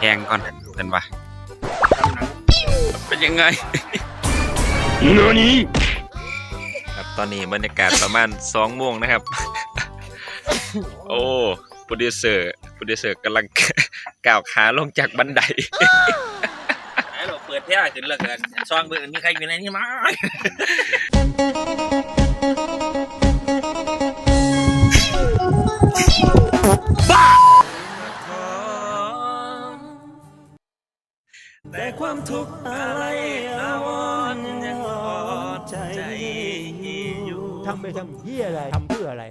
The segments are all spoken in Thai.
แกงก่อนเป็นปะเป็นยังไงครับตอนนี้บรรยากาศประมาณสองโมงนะครับ โอ้โปรดิวเซอร์โปรดิวเซอร์กำลังก้าวขาลงจากบันไดไอ้เราเปิดแท้ขึ้นแล้วกันซองเบิ่งมีใครอยู่ในนี้มั้ แต่ความทุกข์อะไรอาวรยังพอใจอยู่ทำไปทำเหี้ยอะไรทำเพื่ออะไร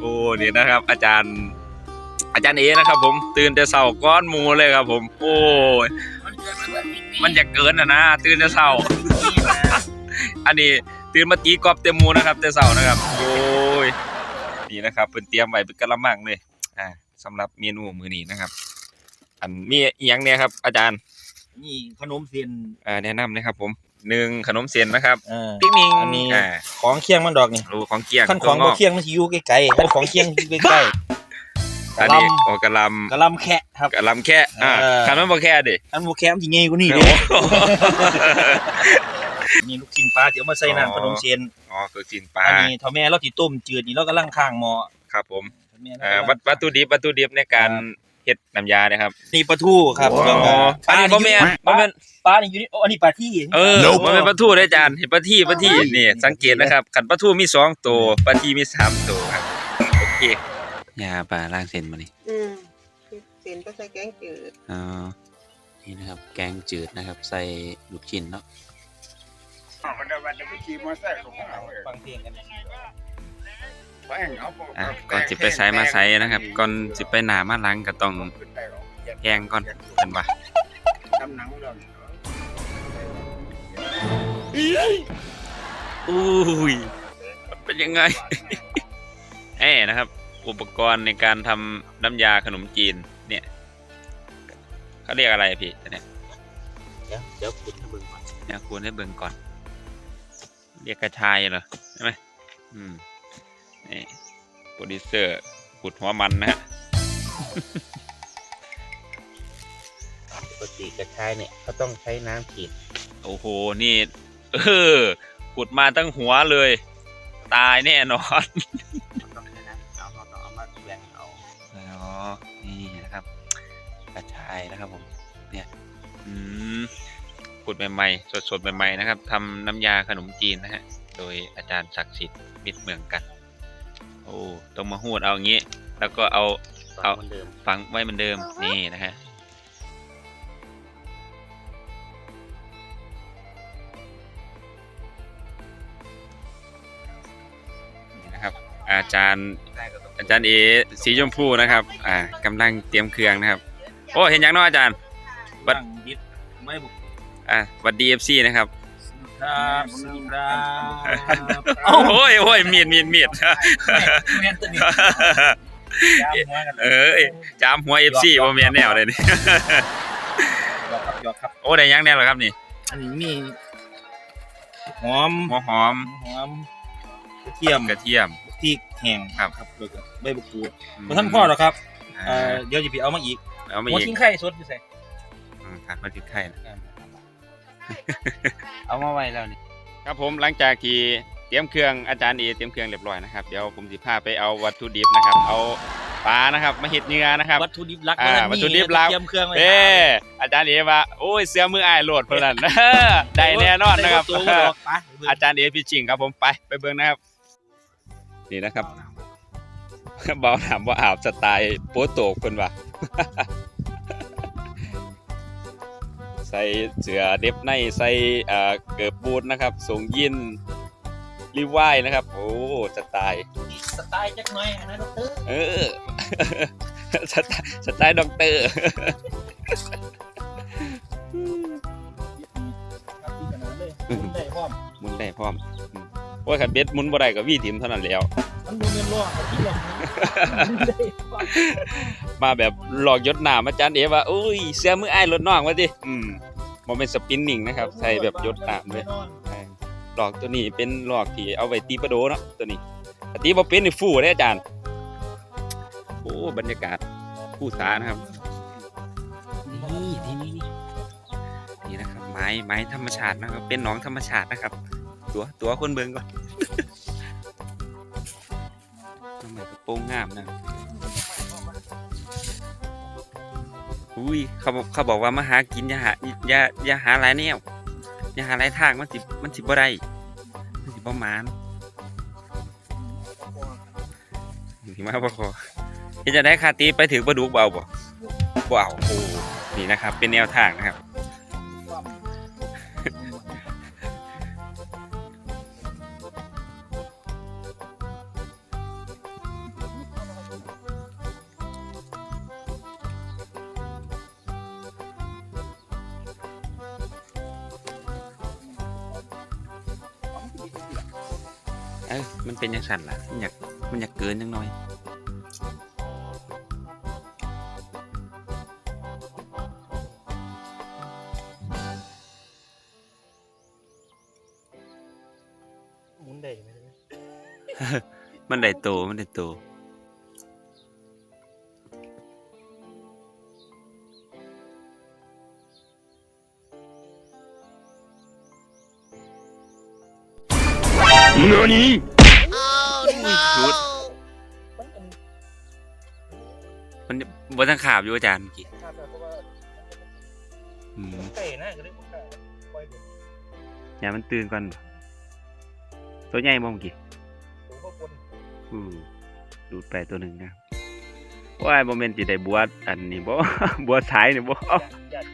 โอ้นี่นะครับ อาจารย์ อาจารย์เอนะครับ ผมตื่นแต่เช้าก้อนหมูเลยครับ ผม โอ้ยมันจะเกินอะนะตื่นแต่เช้าอันนี้ตื่นมาตีกอบเต็มหมูนะครับ แต่เช้านะครับ โอ้ยนี่นะครับเป็นเตรียมไว้เป็นกระมังเลย อ่าสำหรับเมนูมื้อนี้นะครับ อันมีอีหยังเนี่ยครับ อาจารย์นี่ขนมเสียนอ่าแนะนำนะครับผมหนึ่งขนมเส้นนะครับเออปิ๊กมิงอันนี้อ่าของเคียงมันดอกนี่รูของเกียงขั้นของตัวบ่งอกเคียงมันสิอยู่ไกลๆขั้นของเคียงอยู่ใกล้อันนี้โอกะลๆกะลำแคะครับำกะลำแค่อ่าเออคันมันบ่แค่ดิอันบ่แคะมันสิใหญ่กว่านี้โอ้เด้โห นี่ลูกชิ้นปลาเดี๋ยวมาใส่น้ำขนมเสียนอ๋อคือสินปลาอันนี้เท่าแม่เราสิต้มจืดนี่เรากำลังข้างหม้อครับผมเท่าแม่เราอ่าวัตวัตถุดิบวัตถุดิบในการ เฮ็ดน้ำยานะครับ นี่ปลาทูครับอ๋อเรื่องอันนี้บ่แม่นบ่แม่นปลานี่อยู่นี่โอ้อันนี้ปลาที่เออมันเป็นปลาทูได้จานเห็นปลาที่ปลาที่นี่สังเกตนะครับขันปลาทูมีสองตัวปลาที่มีสามตัวครับโอเคยาปลาล่างเส้นมานี่อืมเส้นก็ใส่แกงจืดอ๋อนี่นะครับ แกงจืดนะครับ ใส่ลูกชิ้นเนาะ มันจะมันจะไปขี่มอเตอร์ไซค์ของเราเอง ฟังเพลงกันแป้งเอาอะก่อนสิไปไซมาไซนะครับ ก่อนสิไปหนามาหลังก็ต้องแกงก่อนเป็นปะทำหนังเรื่องอุ้ยมันเป็นยังไงแอนะครับ อุปกรณ์ในการทำน้ำยาขนมจีน เนี่ยเขาเรียกอะไรพี่อันเนี่ยเดี๋ยวเดี๋ยวคุณให้เบิ่งก่อนเนี่ยควรให้เบิ่งก่อน เรียกกระชายเหรอใช่ไหมอืม นี่โปรดิวเซอร์ขุดหัวมันนะฮะปกติกระชายเนี่ยก็ต้องใช้น้ำขีดโอ้โห นี่ เออ ขุดมาตั้งหัวเลย ตายแน่นอน ต้องใช้น้ำเอาเอาเอามาแบ่งเอาอ๋อ นี่นะครับ กระชายนะครับผม เนี่ยอืมขุดใหม่ๆ สดๆ ใหม่ๆ นะครับทำน้ำยาขนมจีนนะฮะ โดยอาจารย์ศักดิ์สิทธิ์มิตรเมืองกัน โอ้ต้องมาหูดเอาอย่างนี้ แล้วก็เอาเอาเหมือนเดิมฝังไว้เหมือนเดิมนี่นะฮะนี่นะครับ อาจารย์อาจารย์เอสีชมพูนะครับ อ่ากำลังเตรียมเครื่องนะครับ โอ้เห็นยังเนาะอาจารย์ บัด ตั้งดิบไม่บุก อ่าวัดดีเอฟซีนะครับ ครับสวัสดีครับโอ้ยโอ้ยมีดมีดมีดแม่นตัวนี้ยามหัวกันเอ้ยจามหัวเอฟซีบ่แม่นแนวเลยนี่หยอกครับหยอกครับโอ้ได้ยังแนวเหรอครับนี่ อันนี้มีหอมหัวหอมหอมกระเทียมกระเทียมพริกแห้งครับครับแล้วก็ใบมะกรูดบ่ท่านพ่อหรอกครับเอ่อ่าอเดี๋ยวจะไปเอามาอีกเอามาหัวอีกทิ้งไข่สดอยู่ใส่อืมขาดมาถึงไข่นะ เอามาไว้แล้วนี่ครับผมหลังจากที่เตรียมเครื่องอาจารย์เอเตรียมเครื่องเรียบร้อยนะครับเดี๋ยวผมสิพาไปเอาวัตถุดิบนะครับ เอาปลานะครับมาเห็ดเนื้อนะครับวัตถุดิบหลักอ่ามันมีวัตถุดิบหลักเตรียมเครื่องไว้เอ้อาจารย์เอว่าโอ้ยเสื้อมืออายโหลดเพื่อนนได้แน่นอนนะครับได้ตัวบ่ดอกไปเบิ่งอาจารย์เอพี่จริงครับผมไปไปเบิ่งนะครับ นี่นะครับเบาถามว่าอาบสไตล์โปโตกคนว่าใส่เสือเด็บในใส่เอ่อเกิบบูทนะครับส่งยินรีวายนะครับ โอ้สไตล์สไตล์จักหน่อยนะดอกเตอร์เออสไตล์สไตล์ด็อกเตอร์ครับที่ขนาดเลยได้พร้อมหมุนได้พร้อมอืม โอ้ยขัดเบ็ดหมุนบ่ได้ก็วี่ทิมเท่านั้นแล้ว มันบ่แม่นล้อเอาที่ล้อได้พร้อมมาแบบหลอกยศหนามอาจารย์เอว่าอุ้ยเสื้อมืออ้ายรถน้องว่าดิอืมบ่เป็นสปินนิ่งนะครับใส่แบบยศหนามเลยแน่นอนใช่หลอกตัวนี้เป็นหลอกที่เอาไว้ตีประโดเนาะตัวนี้แต่ตีบ่เป็นนี่ฟู่เด้อาจารย์โอ้บรรยากาศผู้สานะครับนี่นี่นี่นี่นี่นะครับ ไม้ไม้ธรรมชาตินะครับ เป็นหนองธรรมชาตินะครับ ตัว ตัวคนเบิงก่อนทำไมกระโปรงงามนะอุ้ยเขาเขาบอกว่ามาหากินอย่าหาอย่าอย่าหาหลายแนวอย่าหาหลายทางมันสิมันสิบ่ได้มันสิบ่หมานสิมาบ่ขอจะได้คาตีไปถึงปลาดุกเบาบ่บ่เอาโอ้นี่นะครับ เป็นแนวทางนะครับ เอ้ยมันเป็นยังสั่นล่ะมันอยากมันอยากเกินจังหน่อยหมุนได้ไหมมันได้โตมันได้โต 何รุด มันบนทางขาบอยู่อาจารย์เมื่อกี้อืมเตะนะก็เลยมันก็ปล่อยเด็กอย่ามันตื่นก่อนบ่ตัวใหญ่บ่เมื่อกี้ผมก็คนอือดูดไปตัวหนึ่งนะว่ายโมเมนต์จิได้บวชอันนี้บ่ บวชสายนี่บ่ญาติอู้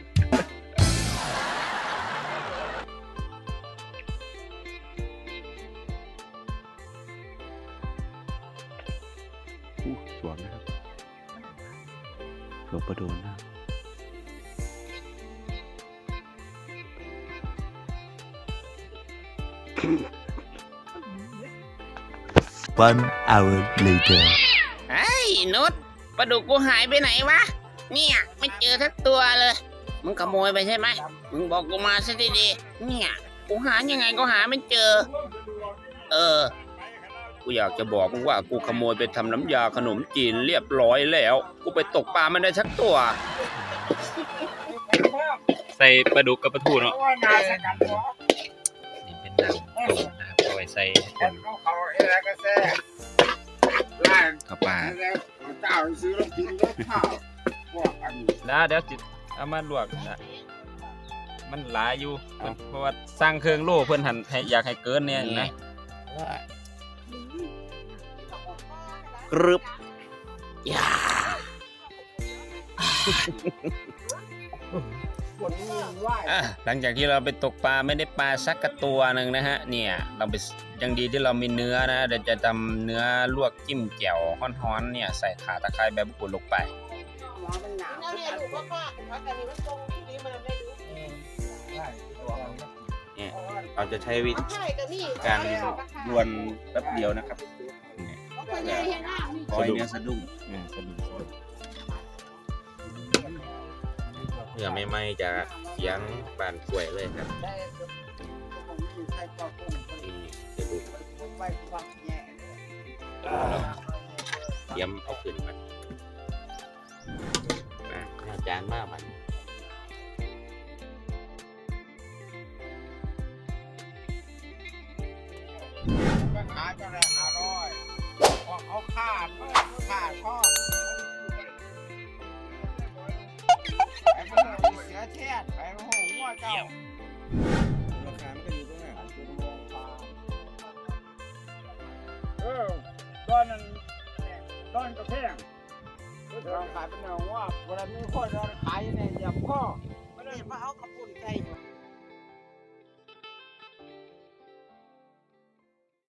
One hour later. ไอ้นุชปลาดุกกูหายไปไหนวะ เนี่ยไม่เจอทักตัวเลย มึงขโมยไปใช่ไหมมึงบอกกูมาซะดีๆเนี่ย กูหายังไงก็หาไม่เจอ เออ กูอยากจะบอกมึงว่ากูขโมยไปทำน้ำยาขนมจีนเรียบร้อยแล้ว กูไปตกปลาไม่ได้สักตัว ใส่ปลาดุกกับปลาทูเนาะ ว่านาสกัดหัว น้ำต้มนะครับเอาไว้ใส่คคนนเขาเขาเอะไรก็แซ่ร้านข้าวปลาแล้วเดี๋ยวจิตเอามาลวกนะมันหลายอยู่เพราะว่าสร้างเครื่องโล่เพิ่นหันให้อยากให้เกินเนี่ยนะกรึบยา คนนี้ไหวอะหลังจากที่เราไปตกปลาไม่ได้ปลาสักกระตัวหนึ่งนะฮะ เนี่ยเราไปยังดีที่เรามีเนื้อนะเดี๋ยวจะทำเนื้อลวกจิ้มแจ่วฮ้อนๆเนี่ยใส่ขาตะไคร้ใบมะกรูดลงไปแล้วเนี่ยลูกว่าป้าพักกันนี่มันตรงที่นี้มันไม่รู้เราจะใช้วิใช่ก็นี่การรวนแป๊บเดียวนะครับเขาไปเลยเห็นหน้ามีปล่อยเนื้อสะดุ้งสะดุ้ง เนื้อไม่ไหม้จะเสียงบานกล้วยเลยครับนี่กระดูเตรียมเอาขึ้นมาอาจารย์มากมันขายก็แรงอร่อยเอาขาดขาดชอบ ไอ้มันเสียเทียดไอ้โหหัวเจ้าราคามันก็อยู่ตรงนั้นเออตอนนั้นตอนกระแพงเราขายเป็นเนื้อว่าเวลามีคนเราขายในอย่าพ่อไม่ได้มาเอากระปุ่นใส่อยู่